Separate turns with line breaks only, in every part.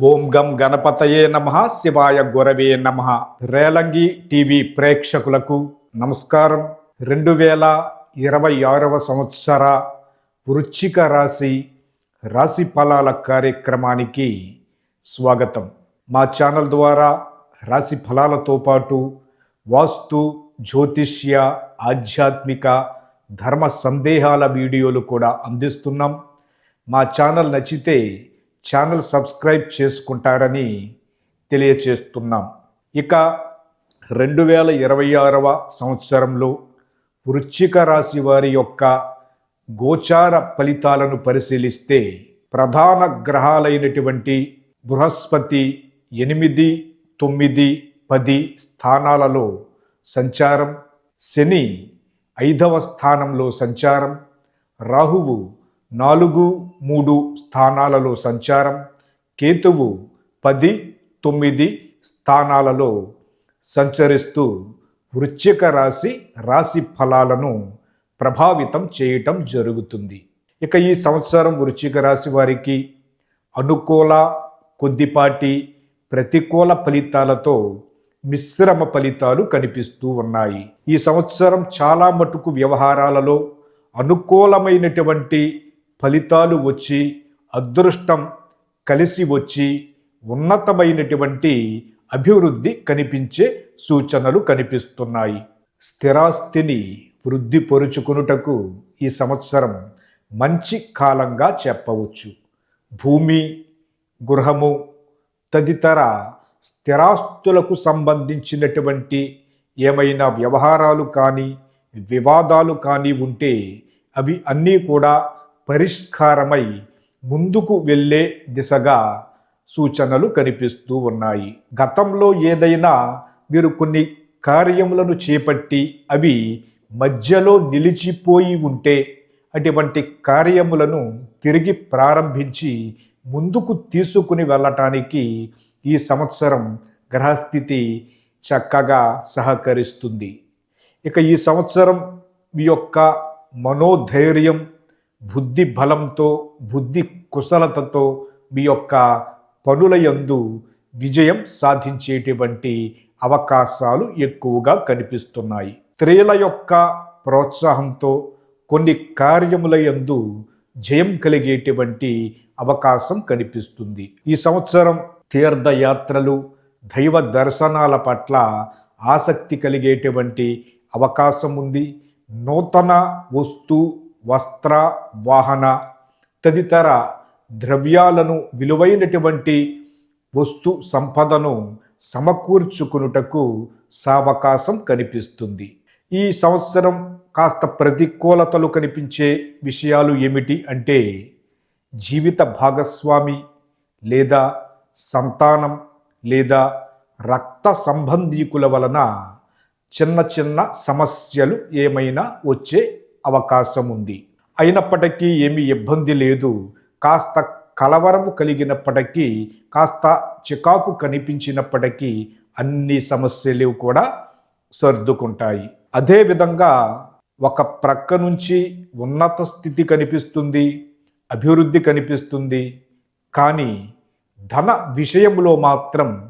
ఓం గం గణపతయే నమ శివాయ గురవే నమ. రేలంగి టీవీ ప్రేక్షకులకు నమస్కారం. రెండు వేల ఇరవై ఆరవ సంవత్సర వృచ్చిక రాశి రాశి ఫలాల కార్యక్రమానికి స్వాగతం. మా ఛానల్ ద్వారా రాశి ఫలాలతో పాటు వాస్తు జ్యోతిష్య ఆధ్యాత్మిక ధర్మ సందేహాల వీడియోలు కూడా అందిస్తున్నాం. మా ఛానల్ నచ్చితే ఛానల్ సబ్స్క్రైబ్ చేసుకుంటారని తెలియచేస్తున్నాం. ఇక రెండు వేల ఇరవై ఆరవ సంవత్సరంలో వృశ్చిక రాశి వారి యొక్క గోచార ఫలితాలను పరిశీలిస్తే ప్రధాన గ్రహాలైనటువంటి బృహస్పతి ఎనిమిది తొమ్మిది పది స్థానాలలో సంచారం శని ఐదవ స్థానంలో సంచారం రాహువు నాలుగు మూడు స్థానాలలో సంచారం కేతువు పది తొమ్మిది స్థానాలలో సంచరిస్తూ వృశ్చిక రాశి రాశి ఫలాలను ప్రభావితం చేయటం జరుగుతుంది. ఇక ఈ సంవత్సరం వృశ్చిక రాశి వారికి అనుకూల కొద్దిపాటి ప్రతికూల ఫలితాలతో మిశ్రమ ఫలితాలు కనిపిస్తూ ఉన్నాయి. ఈ సంవత్సరం చాలా మటుకు వ్యవహారాలలో అనుకూలమైనటువంటి ఫలితాలు వచ్చి అదృష్టం కలిసి వచ్చి ఉన్నతమైనటువంటి అభివృద్ధి కనిపించే సూచనలు కనిపిస్తున్నాయి. స్థిరాస్తిని వృద్ధిపరుచుకునుటకు ఈ సంవత్సరం మంచి కాలంగా చెప్పవచ్చు. భూమి గృహము తదితర స్థిరాస్తులకు సంబంధించినటువంటి ఏమైనా వ్యవహారాలు కానీ వివాదాలు కానీ ఉంటే అవి అన్నీ కూడా పరిష్కారమై ముందుకు వెళ్ళే దిశగా సూచనలు కనిపిస్తూ ఉన్నాయి. గతంలో ఏదైనా మీరు కొన్ని కార్యములను చేపట్టి అవి మధ్యలో నిలిచిపోయి ఉంటే అటువంటి కార్యములను తిరిగి ప్రారంభించి ముందుకు తీసుకుని వెళ్ళటానికి ఈ సంవత్సరం గ్రహస్థితి చక్కగా సహకరిస్తుంది. ఇక ఈ సంవత్సరం మీ యొక్క మనోధైర్యం బుద్ధి బలంతో బుద్ధి కుశలతతో మీ యొక్క పనుల యందు విజయం సాధించేటువంటి అవకాశాలు ఎక్కువగా కనిపిస్తున్నాయి. స్త్రీల యొక్క ప్రోత్సాహంతో కొన్ని కార్యముల యందు జయం కలిగేటువంటి అవకాశం కనిపిస్తుంది. ఈ సంవత్సరం తీర్థయాత్రలు దైవ దర్శనాల పట్ల ఆసక్తి కలిగేటువంటి అవకాశం ఉంది. నూతన వస్తు వస్త్ర వాహన తదితర ద్రవ్యాలను విలువైనటువంటి వస్తు సంపదను సమకూర్చుకునుటకు సావకాశం కనిపిస్తుంది. ఈ సంవత్సరం కాస్త ప్రతికూలతలు కనిపించే విషయాలు ఏమిటి అంటే జీవిత భాగస్వామి లేదా సంతానం లేదా రక్త సంబంధీకుల వలన చిన్న చిన్న సమస్యలు ఏమైనా వచ్చే అవకాశం ఉంది అయినప్పటికీ ఏమీ ఇబ్బంది లేదు. కాస్త కలవరము కలిగినప్పటికీ కాస్త చికాకు కనిపించినప్పటికీ అన్ని సమస్యలు కూడా సర్దుకుంటాయి. అదేవిధంగా ఒక ప్రక్క నుంచి ఉన్నత స్థితి కనిపిస్తుంది అభివృద్ధి కనిపిస్తుంది. కానీ ధన విషయంలో మాత్రం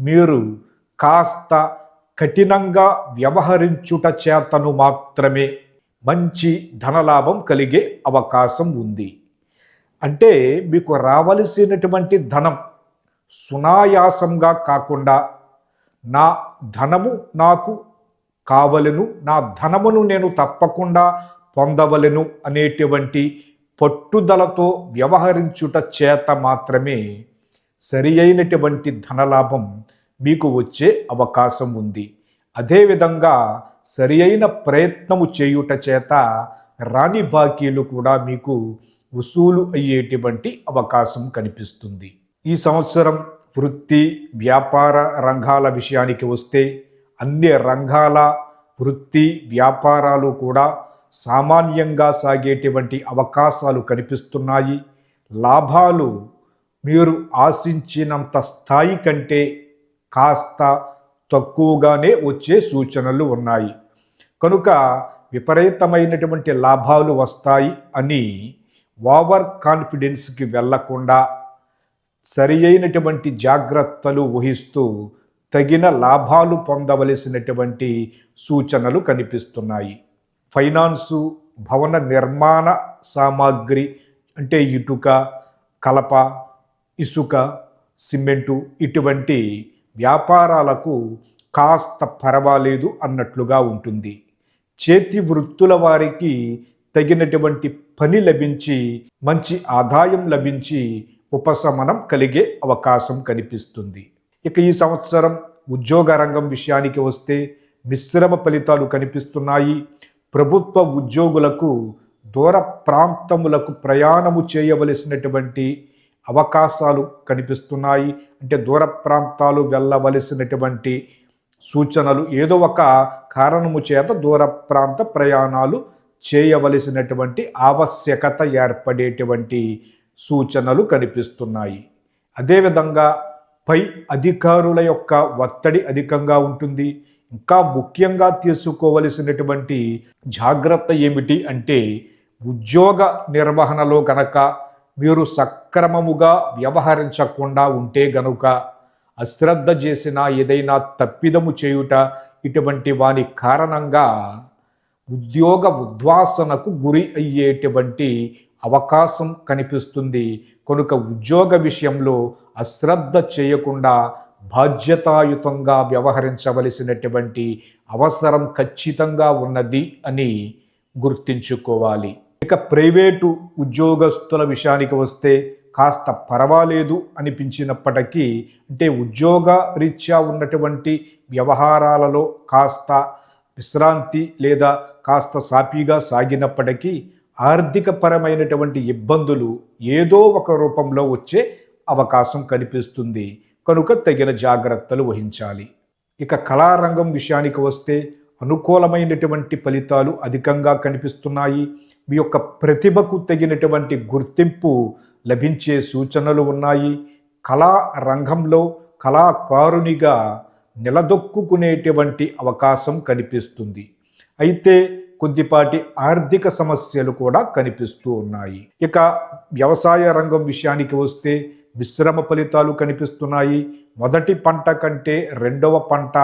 మీరు కాస్త కఠినంగా వ్యవహరించుట చేతను మాత్రమే. మంచి ధనలాభం కలిగే అవకాశం ఉంది. అంటే మీకు రావలసినటువంటి ధనం సునాయాసంగా కాకుండా నా ధనము నాకు కావలను నా ధనమును నేను తప్పకుండా పొందవలను అనేటువంటి పట్టుదలతో వ్యవహరించుట చేత మాత్రమే సరి అయినటువంటి ధనలాభం మీకు వచ్చే అవకాశం ఉంది. అదేవిధంగా సరి అయిన ప్రయత్నము చేయుట చేత రాని బాకీలు కూడా మీకు వసూలు అయ్యేటువంటి అవకాశం కనిపిస్తుంది. ఈ సంవత్సరం వృత్తి వ్యాపార రంగాల విషయానికి వస్తే అన్ని రంగాల వృత్తి వ్యాపారాలు కూడా సామాన్యంగా సాగేటువంటి అవకాశాలు కనిపిస్తున్నాయి. లాభాలు మీరు ఆశించినంత స్థాయి కంటే కాస్త తక్కువగానే వచ్చే సూచనలు ఉన్నాయి. కనుక విపరీతమైనటువంటి లాభాలు వస్తాయి అని ఓవర్ కాన్ఫిడెన్స్కి వెళ్ళకుండా సరి అయినటువంటి జాగ్రత్తలు ఊహిస్తూ తగిన లాభాలు పొందవలసినటువంటి సూచనలు కనిపిస్తున్నాయి. ఫైనాన్సు భవన నిర్మాణ సామాగ్రి అంటే ఇటుక కలప ఇసుక సిమెంటు ఇటువంటి వ్యాపారాలకు కాస్త పర్వాలేదు అన్నట్లుగా ఉంటుంది. చేతి వృత్తుల వారికి తగినటువంటి పని లభించి మంచి ఆదాయం లభించి ఉపశమనం కలిగే అవకాశం కనిపిస్తుంది. ఇక ఈ సంవత్సరం ఉద్యోగ రంగం విషయానికి వస్తే మిశ్రమ ఫలితాలు కనిపిస్తున్నాయి. ప్రభుత్వ ఉద్యోగులకు దూర ప్రాంతములకు ప్రయాణము చేయవలసినటువంటి అవకాశాలు కనిపిస్తున్నాయి. అంటే దూర ప్రాంతాలు వెళ్ళవలసినటువంటి సూచనలు ఏదో ఒక కారణము చేత దూర ప్రాంత ప్రయాణాలు చేయవలసినటువంటి ఆవశ్యకత ఏర్పడేటువంటి సూచనలు కనిపిస్తున్నాయి. అదేవిధంగా పై అధికారుల యొక్క ఒత్తిడి అధికంగా ఉంటుంది. ఇంకా ముఖ్యంగా తీసుకోవలసినటువంటి జాగ్రత్త ఏమిటి అంటే ఉద్యోగ నిర్వహణలో కనుక మీరు సక్రమముగా వ్యవహరించకుండా ఉంటే గనుక అశ్రద్ధ చేసిన ఏదైనా తప్పిదము చేయుట ఇటువంటి వాని కారణంగా ఉద్యోగ ఉద్వాసనకు గురి అయ్యేటువంటి అవకాశం కనిపిస్తుంది. కనుక ఉద్యోగ విషయంలో అశ్రద్ధ చేయకుండా బాధ్యతాయుతంగా వ్యవహరించవలసినటువంటి అవసరం ఖచ్చితంగా ఉన్నది అని గుర్తించుకోవాలి. ఇక ప్రైవేటు ఉద్యోగస్తుల విషయానికి వస్తే కాస్త పర్వాలేదు అనిపించినప్పటికీ అంటే ఉద్యోగ రీత్యా ఉన్నటువంటి వ్యవహారాలలో కాస్త విశ్రాంతి లేదా కాస్త సాఫీగా సాగినప్పటికీ ఆర్థిక పరమైనటువంటి ఇబ్బందులు ఏదో ఒక రూపంలో వచ్చే అవకాశం కనిపిస్తుంది. కనుక తగిన జాగ్రత్తలు వహించాలి. ఇక కళారంగం విషయానికి వస్తే అనుకూలమైనటువంటి ఫలితాలు అధికంగా కనిపిస్తున్నాయి. మీ యొక్క ప్రతిభకు తగినటువంటి గుర్తింపు లభించే సూచనలు ఉన్నాయి. కళా రంగంలో కళాకారునిగా నిలదొక్కునేటువంటి అవకాశం కనిపిస్తుంది. అయితే కొద్దిపాటి ఆర్థిక సమస్యలు కూడా కనిపిస్తూ ఉన్నాయి. ఇక వ్యవసాయ రంగం విషయానికి వస్తే మిశ్రమ ఫలితాలు కనిపిస్తున్నాయి. మొదటి పంట కంటే రెండవ పంట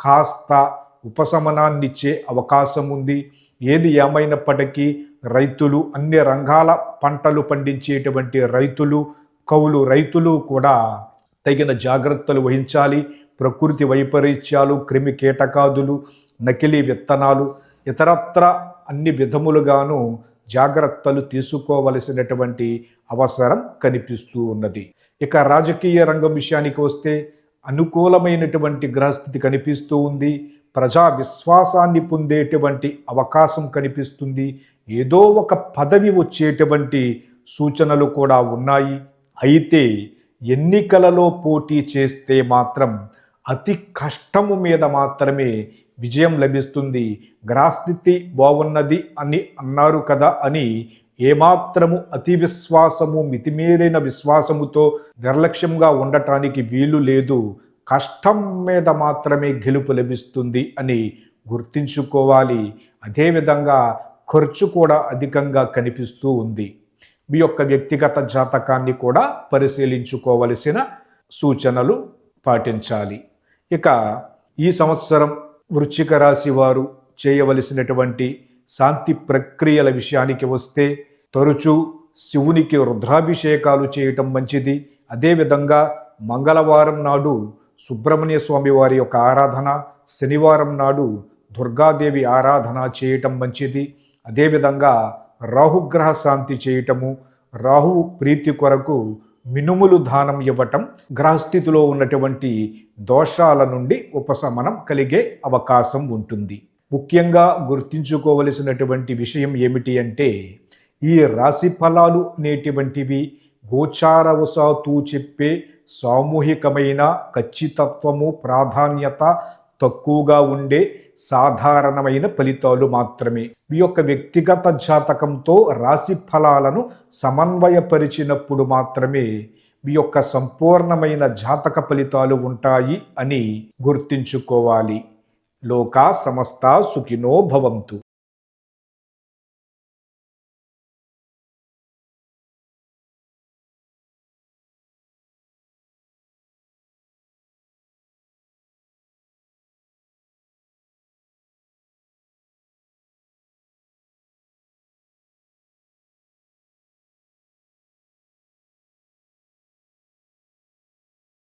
కాస్త ఉపశమనాన్నిచ్చే అవకాశం ఉంది ఏది ఏమైనప్పటికీ రైతులు అన్ని రంగాల పంటలు పండించేటువంటి రైతులు కౌలు రైతులు కూడా తగిన జాగ్రత్తలు వహించాలి. ప్రకృతి వైపరీత్యాలు క్రిమి కీటకాదులు నకిలీ విత్తనాలు ఇతరత్ర అన్ని విధములుగాను జాగ్రత్తలు తీసుకోవలసినటువంటి అవసరం కనిపిస్తూ ఉన్నది. ఇక రాజకీయ రంగం విషయానికి వస్తే అనుకూలమైనటువంటి గ్రహస్థితి కనిపిస్తూ ఉంది. ప్రజా విశ్వాసాన్ని పొందేటువంటి అవకాశం కనిపిస్తుంది. ఏదో ఒక పదవి వచ్చేటువంటి సూచనలు కూడా ఉన్నాయి. అయితే ఎన్నికలలో పోటీ చేస్తే మాత్రం అతి కష్టము మీద మాత్రమే విజయం లభిస్తుంది. గ్రహస్థితి బాగున్నది అని అన్నారు కదా అని ఏమాత్రము అతి విశ్వాసము మితిమీరిన విశ్వాసముతో నిర్లక్ష్యంగా ఉండటానికి వీలు లేదు. కష్టం మీద మాత్రమే గెలుపు లభిస్తుంది అని గుర్తించుకోవాలి. అదేవిధంగా ఖర్చు కూడా అధికంగా కనిపిస్తూ ఉంది. మీ యొక్క వ్యక్తిగత జాతకాన్ని కూడా పరిశీలించుకోవలసిన సూచనలు పాటించాలి. ఇక ఈ సంవత్సరం వృశ్చిక రాశి వారు చేయవలసినటువంటి శాంతి ప్రక్రియల విషయానికి వస్తే తరచూ శివునికి రుద్రాభిషేకాలు చేయటం మంచిది. అదేవిధంగా మంగళవారం నాడు సుబ్రహ్మణ్య స్వామి వారి యొక్క ఆరాధన శనివారం నాడు దుర్గాదేవి ఆరాధన చేయటం మంచిది. అదేవిధంగా రాహుగ్రహ శాంతి చేయటము రాహువు ప్రీతి కొరకు మినుములు దానం ఇవ్వటం గ్రహస్థితిలో ఉన్నటువంటి దోషాల నుండి ఉపశమనం కలిగే అవకాశం ఉంటుంది. ముఖ్యంగా గుర్తించుకోవలసినటువంటి విషయం ఏమిటి అంటే ఈ రాశి ఫలాలు అనేటువంటివి గోచారవశాతు చెప్పే సామూహికమైన ఖచ్చితత్వము ప్రాధాన్యత తక్కువగా ఉండే సాధారణమైన ఫలితాలు మాత్రమే. మీ యొక్క వ్యక్తిగత జాతకంతో రాశి ఫలాలను సమన్వయపరిచినప్పుడు మాత్రమే మీ యొక్క సంపూర్ణమైన జాతక ఫలితాలు ఉంటాయి అని గుర్తించుకోవాలి. లోకా సమస్త సుఖినో భవంతు.